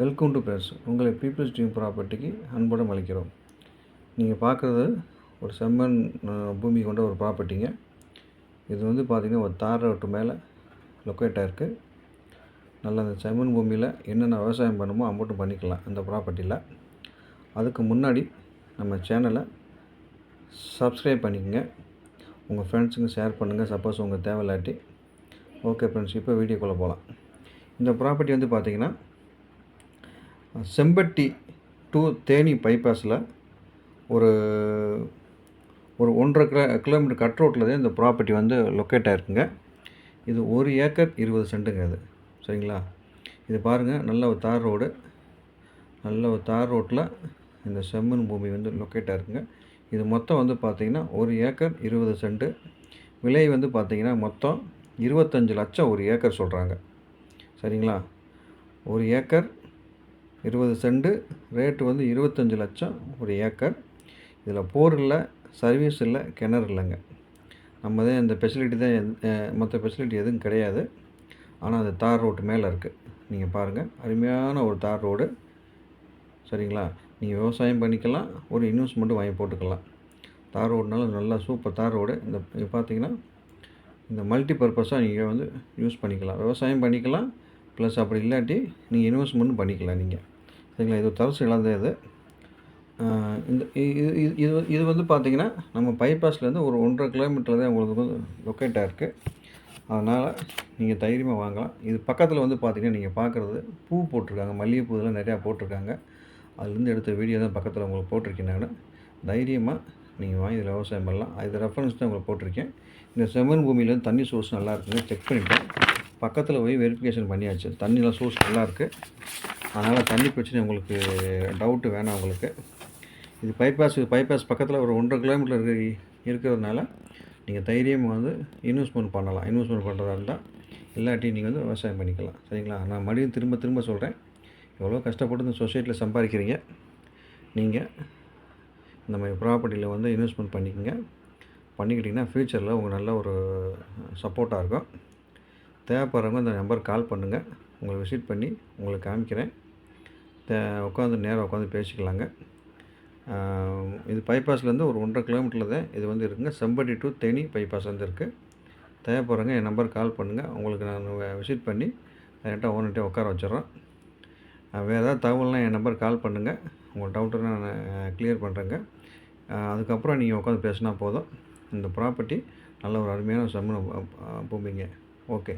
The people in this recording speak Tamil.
வெல்கம் டு பேர்ஸ் உங்களை பீப்புள்ஸ் ட்ரீம் ப்ராப்பர்ட்டிக்கு அன்புடன் அளிக்கிறோம் நீங்கள் பார்க்குறது ஒரு செம்மன் பூமி கொண்ட ஒரு ப்ராப்பர்ட்டிங்க இது வந்து பார்த்திங்கன்னா ஒரு தார் ரோட்டு மேலே லொக்கேட் ஆகிருக்கு நல்ல அந்த செம்மண் பூமியில் என்னென்ன விவசாயம் பண்ணுமோ அமௌண்ட்டும் பண்ணிக்கலாம் அந்த ப்ராப்பர்ட்டியில் அதுக்கு முன்னாடி நம்ம சேனலை சப்ஸ்கிரைப் பண்ணிக்கோங்க. உங்கள் ஃப்ரெண்ட்ஸுங்க ஷேர் பண்ணுங்கள் சப்போஸ் உங்கள் தேவையில்லாட்டி. ஓகே ஃப்ரெண்ட்ஸ் இப்போ வீடியோக்குள்ளே போகலாம் இந்த ப்ராப்பர்ட்டி வந்து பார்த்திங்கன்னா செம்பட்டி டு தேனி பைபாஸில் ஒரு ஒரு ஒன்றரை கிலோ கிலோமீட்டர் கட் ரோட்டில் தான் இந்த ப்ராப்பர்ட்டி வந்து லொக்கேட் ஆகிருக்குங்க இது ஒரு ஏக்கர் இருபது சென்ட்டுங்க அது. சரிங்களா? இது பாருங்கள் நல்ல ஒரு தார் ரோடு. நல்ல ஒரு தார் ரோட்டில் இந்த செம்மண் பூமி வந்து லொக்கேட் ஆகிருக்குங்க இது மொத்தம் வந்து பார்த்திங்கன்னா ஒரு ஏக்கர் இருபது சென்ட்டு விலை வந்து பார்த்திங்கன்னா மொத்தம் இருபத்தஞ்சு லட்சம் ஒரு ஏக்கர் சொல்கிறாங்க. சரிங்களா? ஒரு ஏக்கர் இருபது செண்டு ரேட்டு வந்து இருபத்தஞ்சு லட்சம் ஒரு ஏக்கர். இதில் போர் இல்லை சர்வீஸ் இல்லை கிணறு இல்லைங்க. நம்ம தான் இந்த ஃபெசிலிட்டி தான் மற்ற ஃபெசிலிட்டி எதுவும் கிடையாது. ஆனால் அது தார் ரோட்டு மேலே இருக்குது நீங்கள் பாருங்கள் அருமையான ஒரு தார் ரோடு. சரிங்களா? நீங்கள் விவசாயம் பண்ணிக்கலாம் ஒரு இன்வெஸ்ட்மெண்ட்டும் வாங்கி போட்டுக்கலாம். தார் ரோடுனால நல்லா சூப்பர் தார் ரோடு. இந்த பார்த்தீங்கன்னா இந்த மல்டி பர்பஸாக நீங்கள் வந்து யூஸ் பண்ணிக்கலாம். விவசாயம் பண்ணிக்கலாம் ப்ளஸ் அப்படி இல்லாட்டி நீங்கள் இன்வெஸ்ட்மெண்ட்டும் பண்ணிக்கலாம் நீங்கள் சரிங்களா? இது ஒரு தவசு இழந்தது இந்த இது இது- இது வந்து- இது வந்து பார்த்தீங்கன்னா நம்ம பைபாஸ்லேருந்து ஒரு ஒன்றரை கிலோமீட்டர் தான் உங்களுக்கு வந்து லொக்கேட்டாக இருக்குது அதனால் நீங்கள் தைரியமாக வாங்கலாம். இது பக்கத்தில் வந்து பார்த்திங்கன்னா நீங்கள் பார்க்குறது பூ போட்டிருக்காங்க. மல்லிகைப்பூ இதெல்லாம் நிறையா போட்டிருக்காங்க. அதுலேருந்து எடுத்த வீடியோ தான் பக்கத்தில் உங்களுக்கு போட்டிருக்கேன் நான். தைரியமாக நீங்கள் வாங்கி இதில் விவசாயம் பண்ணலாம். இது ரெஃபரன்ஸ் தான் உங்களுக்கு போட்டிருக்கேன். இந்த செம்மண் பூமியிலேருந்து தண்ணி சோர்ஸ் நல்லா இருக்குங்க செக் பண்ணிட்டேன். பக்கத்தில் போய் வெரிஃபிகேஷன் பண்ணியாச்சு. தண்ணியெலாம் சோர்ஸ் நல்லா இருக்குது அதனால் தண்ணி பிரச்சனை உங்களுக்கு டவுட்டு வேணாம் உங்களுக்கு. இது பைபாஸ் பைபாஸ் பக்கத்தில் ஒரு ஒன்றரை கிலோமீட்டர் இருக்க இருக்கிறதுனால நீங்கள் தைரியமாக வந்து இன்வெஸ்ட்மெண்ட் பண்ணலாம். இன்வெஸ்ட்மெண்ட் பண்ணுறதா இருந்தால் இல்லாட்டி நீங்கள் வந்து விவசாயம் பண்ணிக்கலாம். சரிங்களா? நான் மறுபடியும் திரும்ப திரும்ப சொல்கிறேன் எவ்வளோ கஷ்டப்பட்டு இந்த சொசைட்டியில் சம்பாதிக்கிறீங்க. நீங்கள் இந்த மாதிரி ப்ராப்பர்ட்டியில் வந்து இன்வெஸ்ட்மெண்ட் பண்ணிக்கோங்க. பண்ணிக்கிட்டிங்கன்னா ஃப்யூச்சரில் உங்களுக்கு நல்ல ஒரு சப்போர்ட்டாக இருக்கும். தேவைப்படுறவங்க இந்த நம்பருக்கு கால் பண்ணுங்கள் உங்களை விசிட் பண்ணி உங்களுக்கு காமிக்கிறேன். உட்காந்து நேராக உட்காந்து பேசிக்கலாங்க. இது பைபாஸ்லேருந்து ஒரு ஒன்றரை கிலோமீட்டரில் தான் இது வந்து இருக்குங்க. செம்பட்டி டு தேனி பைபாஸ் வந்து இருக்குது தேவைப்படுறவங்க என் நம்பருக்கு கால் பண்ணுங்கள் உங்களுக்கு நான் விசிட் பண்ணி டேரெக்டாக ஓனர்கிட்ட உட்கார வச்சிடுறோம் வேறு ஏதாவது தகவல்னால் என் நம்பருக்கு கால் பண்ணுங்கள் உங்கள் டவுட்டை நான் கிளியர் பண்ணுறேங்க அதுக்கப்புறம் நீங்கள் உட்காந்து பேசினா போதும். இந்த ப்ராப்பர்ட்டி நல்ல ஒரு அருமையான சம்மன பூமிங்க. ஓகே